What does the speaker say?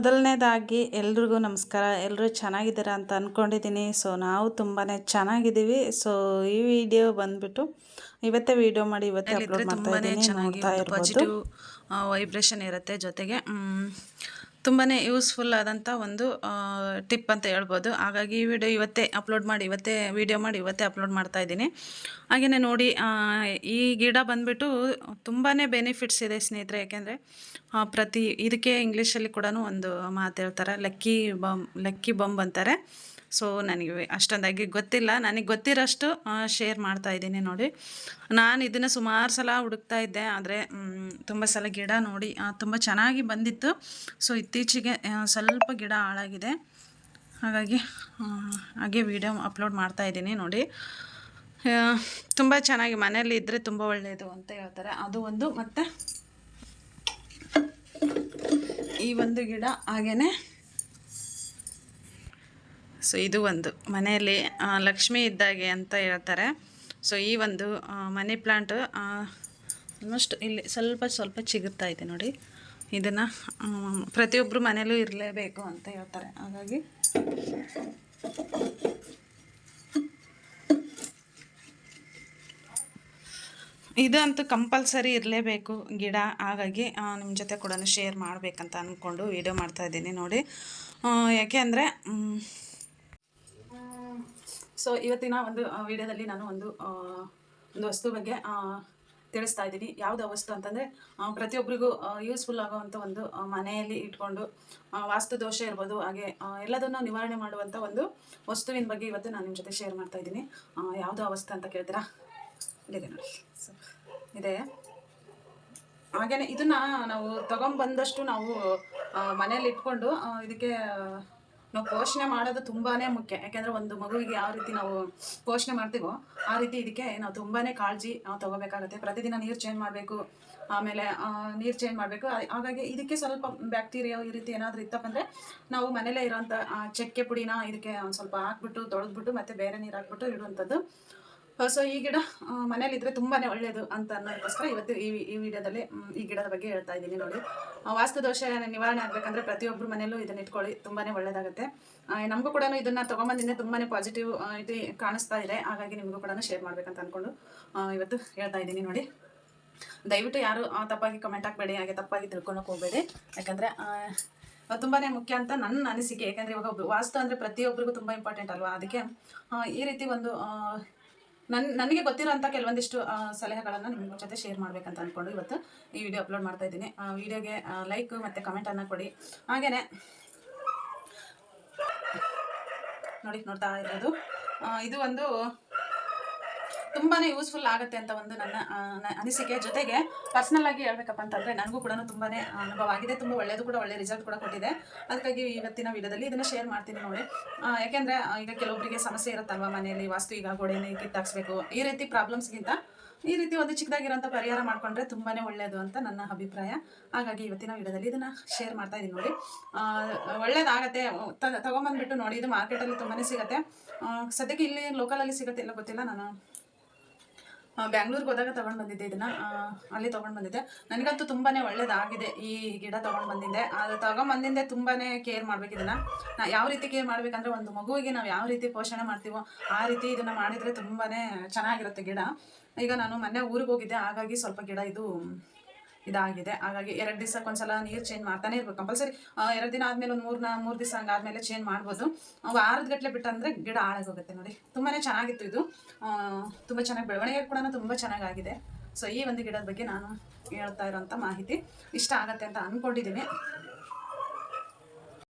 ಮೊದಲನೇದಾಗಿ ಎಲ್ರಿಗೂ ನಮಸ್ಕಾರ. ಎಲ್ಲರೂ ಚೆನ್ನಾಗಿದ್ದೀರಾ ಅಂತ ಅಂದ್ಕೊಂಡಿದ್ದೀನಿ ಸೊ ನಾವು ತುಂಬಾ ಚೆನ್ನಾಗಿದ್ದೀವಿ. ಸೊ ಈ ವಿಡಿಯೋ ಬಂದ್ಬಿಟ್ಟು ಇವತ್ತೇ ವಿಡಿಯೋ ಮಾಡಿ ಇವತ್ತೇ ಅಪ್ಲೋಡ್ ಮಾಡ್ತಾ ಇದ್ದೀನಿ ಚೆನ್ನಾಗಿ ನೋಡ್ತಾ ಇರ್ಬೋದು. ಪಾಸಿಟಿವ್ ವೈಬ್ರೇಷನ್ ಇರುತ್ತೆ ಜೊತೆಗೆ. ತುಂಬಾ ಯೂಸ್ಫುಲ್ ಆದಂಥ ಒಂದು ಟಿಪ್ ಅಂತ ಹೇಳ್ಬೋದು. ಹಾಗಾಗಿ ಈ ವಿಡಿಯೋ ಇವತ್ತೇ ಅಪ್ಲೋಡ್ ಮಾಡಿ, ಇವತ್ತೇ ವಿಡಿಯೋ ಮಾಡಿ, ಇವತ್ತೇ ಅಪ್ಲೋಡ್ ಮಾಡ್ತಾ ಇದ್ದೀನಿ. ಹಾಗೆಯೇ ನೋಡಿ ಈ ಗಿಡ ಬಂದ್ಬಿಟ್ಟು ತುಂಬಾ ಬೆನಿಫಿಟ್ಸ್ ಇದೆ ಸ್ನೇಹಿತರೆ. ಯಾಕೆಂದರೆ ಪ್ರತಿ ಇದಕ್ಕೆ ಇಂಗ್ಲೀಷಲ್ಲಿ ಕೂಡ ಒಂದು ಮಾತು ಹೇಳ್ತಾರೆ. ಲಕ್ಕಿ ಬಾಂಬ್ ಲಕ್ಕಿ ಬಾಂಬ್ ಅಂತಾರೆ. ಸೊ ನನಗೆ ಅಷ್ಟೊಂದಾಗಿ ಗೊತ್ತಿಲ್ಲ. ನನಗೆ ಗೊತ್ತಿರೋಷ್ಟು ಶೇರ್ ಮಾಡ್ತಾ ಇದ್ದೀನಿ ನೋಡಿ. ನಾನು ಇದನ್ನು ಸುಮಾರು ಸಲ ಹುಡುಕ್ತಾ ಇದ್ದೆ. ಆದರೆ ತುಂಬ ಸಲ ಗಿಡ ನೋಡಿ ತುಂಬ ಚೆನ್ನಾಗಿ ಬಂದಿತ್ತು. ಸೊ ಇತ್ತೀಚೆಗೆ ಸ್ವಲ್ಪ ಗಿಡ ಹಾಳಾಗಿದೆ. ಹಾಗಾಗಿ ಹಾಗೆ ವಿಡಿಯೋ ಅಪ್ಲೋಡ್ ಮಾಡ್ತಾ ಇದ್ದೀನಿ ನೋಡಿ. ತುಂಬ ಚೆನ್ನಾಗಿ ಮನೆಯಲ್ಲಿ ಇದ್ದರೆ ತುಂಬ ಒಳ್ಳೆಯದು ಅಂತ ಹೇಳ್ತಾರೆ. ಅದು ಒಂದು ಮತ್ತು ಈ ಒಂದು ಗಿಡ ಹಾಗೇ ಸೊ ಇದು ಒಂದು ಮನೆಯಲ್ಲಿ ಲಕ್ಷ್ಮಿ ಇದ್ದಾಗೆ ಅಂತ ಹೇಳ್ತಾರೆ. ಸೊ ಈ ಒಂದು ಮನಿ ಪ್ಲಾಂಟ್ ಆಲ್ಮೋಸ್ಟ್ ಇಲ್ಲಿ ಸ್ವಲ್ಪ ಸ್ವಲ್ಪ ಚಿಗುರ್ತಾ ಇದೆ ನೋಡಿ. ಇದನ್ನು ಪ್ರತಿಯೊಬ್ಬರು ಮನೆಯಲ್ಲೂ ಇರಲೇಬೇಕು ಅಂತ ಹೇಳ್ತಾರೆ. ಹಾಗಾಗಿ ಇದಂತೂ ಕಂಪಲ್ಸರಿ ಇರಲೇಬೇಕು ಗಿಡ. ಹಾಗಾಗಿ ನಿಮ್ಮ ಜೊತೆ ಕೂಡ ಶೇರ್ ಮಾಡಬೇಕಂತ ಅಂದ್ಕೊಂಡು ವಿಡಿಯೋ ಮಾಡ್ತಾ ಇದ್ದೀನಿ ನೋಡಿ. ಯಾಕೆ ಅಂದರೆ ಸೊ ಇವತ್ತಿನ ಒಂದು ವಿಡಿಯೋದಲ್ಲಿ ನಾನು ಒಂದು ಒಂದು ವಸ್ತು ಬಗ್ಗೆ ತಿಳಿಸ್ತಾ ಇದ್ದೀನಿ ಯಾವುದು ವಸ್ತು ಅಂತಂದರೆ ಪ್ರತಿಯೊಬ್ಬರಿಗೂ ಯೂಸ್ಫುಲ್ ಆಗುವಂಥ ಒಂದು ಮನೆಯಲ್ಲಿ ಇಟ್ಕೊಂಡು ವಾಸ್ತು ದೋಷ ಇರ್ಬೋದು, ಹಾಗೆ ಎಲ್ಲದನ್ನು ನಿವಾರಣೆ ಮಾಡುವಂಥ ಒಂದು ವಸ್ತುವಿನ ಬಗ್ಗೆ ಇವತ್ತು ನಾನು ನಿಮ್ಮ ಜೊತೆ ಶೇರ್ ಮಾಡ್ತಾ ಇದ್ದೀನಿ. ಯಾವುದೋ ವಸ್ತು ಅಂತ ಕೇಳ್ತೀರಾ? ಇಲ್ಲಿದೆ ನೋಡಿ. ಸೊ ಇದೆ. ಹಾಗೆಯೇ ಇದನ್ನು ನಾವು ತಗೊಂಬಂದಷ್ಟು ನಾವು ಮನೆಯಲ್ಲಿ ಇಟ್ಕೊಂಡು ಇದಕ್ಕೆ ನಾವು ಪೋಷಣೆ ಮಾಡೋದು ತುಂಬಾನೇ ಮುಖ್ಯ. ಯಾಕೆಂದರೆ ಒಂದು ಮಗುವಿಗೆ ಯಾವ ರೀತಿ ನಾವು ಪೋಷಣೆ ಮಾಡ್ತೀವೋ ಆ ರೀತಿ ಇದಕ್ಕೆ ನಾವು ತುಂಬಾನೇ ಕಾಳಜಿ ನಾವು ತಗೋಬೇಕಾಗುತ್ತೆ. ಪ್ರತಿದಿನ ನೀರು ಚೇಂಜ್ ಮಾಡಬೇಕು, ಆಮೇಲೆ ನೀರು ಚೇಂಜ್ ಮಾಡಬೇಕು. ಹಾಗಾಗಿ ಇದಕ್ಕೆ ಸ್ವಲ್ಪ ಬ್ಯಾಕ್ಟೀರಿಯಾ ಈ ರೀತಿ ಏನಾದರೂ ಇತ್ತಪ್ಪ ಅಂದರೆ ನಾವು ಮನೇಲೇ ಇರೋಂಥ ಚಕ್ಕೆ ಪುಡಿನ ಇದಕ್ಕೆ ಸ್ವಲ್ಪ ಹಾಕ್ಬಿಟ್ಟು ತೊಳೆದ್ಬಿಟ್ಟು ಮತ್ತೆ ಬೇರೆ ನೀರು ಹಾಕ್ಬಿಟ್ಟು ಇಡುವಂಥದ್ದು. ಸೊ ಈ ಗಿಡ ಮನೇಲಿದ್ದರೆ ತುಂಬಾನೇ ಒಳ್ಳೆಯದು ಅಂತ ಅನ್ನೋದಕ್ಕೋಸ್ಕರ ಇವತ್ತು ಈ ಈ ವಿಡಿಯೋದಲ್ಲಿ ಈ ಗಿಡದ ಬಗ್ಗೆ ಹೇಳ್ತಾ ಇದ್ದೀನಿ ನೋಡಿ. ವಾಸ್ತು ದೋಷ ನಿವಾರಣೆ ಆಗಬೇಕಂದ್ರೆ ಪ್ರತಿಯೊಬ್ಬರು ಮನೆಯಲ್ಲೂ ಇದನ್ನ ಇಟ್ಕೊಳ್ಳಿ ತುಂಬಾನೇ ಒಳ್ಳೇದಾಗುತ್ತೆ. ನಮಗೂ ಕೂಡ ಇದನ್ನ ತಗೊಂಬಂದಿಂದ ತುಂಬಾನೇ ಪಾಸಿಟಿವ್ ಇದು ಕಾಣಿಸ್ತಾ ಇದೆ. ಹಾಗಾಗಿ ನಿಮಗೂ ಕೂಡ ಶೇರ್ ಮಾಡ್ಬೇಕಂತ ಅನ್ಕೊಂಡು ಇವತ್ತು ಹೇಳ್ತಾ ಇದ್ದೀನಿ ನೋಡಿ. ದಯವಿಟ್ಟು ಯಾರು ತಪ್ಪಾಗಿ ಕಮೆಂಟ್ ಹಾಕಬೇಡಿ ಹಾಗೆ ತಪ್ಪಾಗಿ ತಿಳ್ಕೊಳಕ್ ಹೋಗಬೇಡಿ. ಯಾಕಂದ್ರೆ ಆ, ತುಂಬಾನೇ ಮುಖ್ಯ ಅಂತ ನನ್ನ ಅನಿಸಿಕೆ. ಯಾಕಂದ್ರೆ ಇವಾಗ ವಾಸ್ತು ಅಂದ್ರೆ ಪ್ರತಿಯೊಬ್ಬರಿಗೂ ತುಂಬಾ ಇಂಪಾರ್ಟೆಂಟ್ ಅಲ್ವಾ? ಅದಕ್ಕೆ ಈ ರೀತಿ ಒಂದು ಆ, ನನ್ ನನಗೆ ಗೊತ್ತಿರೋಂಥ ಕೆಲವೊಂದಿಷ್ಟು ಸಲಹೆಗಳನ್ನು ನಿಮ್ಮ ಜೊತೆ ಶೇರ್ ಮಾಡ್ಬೇಕಂತ ಅಂದ್ಕೊಂಡು ಇವತ್ತು ಈ ವಿಡಿಯೋ ಅಪ್ಲೋಡ್ ಮಾಡ್ತಾ ಇದ್ದೀನಿ. ಆ ವಿಡಿಯೋಗೆ ಲೈಕ್ ಮತ್ತು ಕಮೆಂಟನ್ನು ಕೊಡಿ. ಹಾಗೆಯೇ ನೋಡಿ ನೋಡ್ತಾ ಇರೋದು. ಇದು ಒಂದು ತುಂಬಾನೇ ಯೂಸ್ಫುಲ್ ಆಗುತ್ತೆ ಅಂತ ಒಂದು ನನ್ನ ಅನಿಸಿಕೆ. ಜೊತೆಗೆ ಪರ್ಸನಲ್ ಆಗಿ ಹೇಳ್ಬೇಕಪ್ಪ ಅಂತಂದ್ರೆ ನನಗೂ ಕೂಡ ತುಂಬಾ ಅನುಭವ ಆಗಿದೆ. ತುಂಬ ಒಳ್ಳೇದು ಕೂಡ, ಒಳ್ಳೆ ರಿಸಲ್ಟ್ ಕೂಡ ಕೊಟ್ಟಿದೆ. ಅದಕ್ಕಾಗಿ ಇವತ್ತಿನ ವಿಡಿಯೋದಲ್ಲಿ ಇದನ್ನ ಶೇರ್ ಮಾಡ್ತೀನಿ ನೋಡಿ. ಯಾಕೆಂದರೆ ಈಗ ಕೆಲವೊಬ್ಬರಿಗೆ ಸಮಸ್ಯೆ ಇರುತ್ತಲ್ವ ಮನೆಯಲ್ಲಿ, ವಾಸ್ತು ಈಗ ಗೋಡೆನೇ ಕಿತ್ತಾಕ್ಸ್ಬೇಕು. ಈ ರೀತಿ ಪ್ರಾಬ್ಲಮ್ಸ್ಗಿಂತ ಈ ರೀತಿ ಒಂದು ಚಿಕ್ಕದಾಗಿರೋಂಥ ಪರಿಹಾರ ಮಾಡ್ಕೊಂಡ್ರೆ ತುಂಬಾ ಒಳ್ಳೆಯದು ಅಂತ ನನ್ನ ಅಭಿಪ್ರಾಯ. ಹಾಗಾಗಿ ಇವತ್ತಿನ ವಿಡಿಯೋದಲ್ಲಿ ಇದನ್ನ ಶೇರ್ ಮಾಡ್ತಾ ಇದ್ದೀನಿ ನೋಡಿ. ಒಳ್ಳೇದಾಗತ್ತೆ. ತಗೊಂಬಂದ್ಬಿಟ್ಟು ನೋಡಿ. ಇದು ಮಾರ್ಕೆಟಲ್ಲಿ ತುಂಬಾ ಸಿಗತ್ತೆ. ಸದ್ಯಕ್ಕೆ ಇಲ್ಲಿ ಲೋಕಲಲ್ಲಿ ಸಿಗುತ್ತೆ ಇಲ್ಲ ಗೊತ್ತಿಲ್ಲ ನಾನು. ಬ್ಯಾಂಗ್ಳೂರ್ಗೆ ಹೋದಾಗ ತಗೊಂಡು ಬಂದಿದ್ದೆ ಇದನ್ನ. ಅಲ್ಲಿ ತಗೊಂಡು ಬಂದಿದ್ದೆ. ನನಗಂತೂ ತುಂಬಾನೇ ಒಳ್ಳೇದಾಗಿದೆ ಈ ಗಿಡ ತಗೊಂಡು ಬಂದಿದ್ದೆ. ಅದು ತಗೊಂಡ್ ತುಂಬಾ ಕೇರ್ ಮಾಡ್ಬೇಕು ಇದನ್ನ. ನಾ ಯಾವ ರೀತಿ ಕೇರ್ ಮಾಡಬೇಕಂದ್ರೆ ಒಂದು ಮಗುವಿಗೆ ನಾವು ಯಾವ ರೀತಿ ಪೋಷಣೆ ಮಾಡ್ತೀವೋ ಆ ರೀತಿ ಇದನ್ನ ಮಾಡಿದ್ರೆ ತುಂಬಾನೇ ಚೆನ್ನಾಗಿರುತ್ತೆ ಗಿಡ. ಈಗ ನಾನು ಮೊನ್ನೆ ಊರಿಗೆ ಹೋಗಿದ್ದೆ. ಹಾಗಾಗಿ ಸ್ವಲ್ಪ ಗಿಡ ಇದು ಇದಾಗಿದೆ. ಹಾಗಾಗಿ ಎರಡು ದಿವಸಕ್ಕೆ ಒಂದ್ಸಲ ನೀರು ಚೇಂಜ್ ಮಾಡ್ತಾನೆ ಇರ್ಬೇಕು ಕಂಪಲ್ಸರಿ ಎರಡು ದಿನ ಆದ್ಮೇಲೆ ಒಂದು ಮೂರು ಮೂರು ದಿವಸ ಹಂಗಾದ್ಮೇಲೆ ಚೇಂಜ್ ಮಾಡ್ಬೋದು. ವಾರದ ಗಟ್ಟಲೆ ಬಿಟ್ಟಂದ್ರೆ ಗಿಡ ಹಾಳಾಗೋಗುತ್ತೆ ನೋಡಿ. ತುಂಬಾನೇ ಚೆನ್ನಾಗಿತ್ತು ಇದು. ತುಂಬಾ ಚೆನ್ನಾಗಿ ಬೆಳವಣಿಗೆ ಕೂಡ ತುಂಬಾ ಚೆನ್ನಾಗಾಗಿದೆ. ಸೊ ಈ ಒಂದು ಗಿಡದ ಬಗ್ಗೆ ನಾನು ಹೇಳ್ತಾ ಇರೋಂಥ ಮಾಹಿತಿ ಇಷ್ಟ ಆಗತ್ತೆ ಅಂತ ಅಂದ್ಕೊಂಡಿದ್ದೀನಿ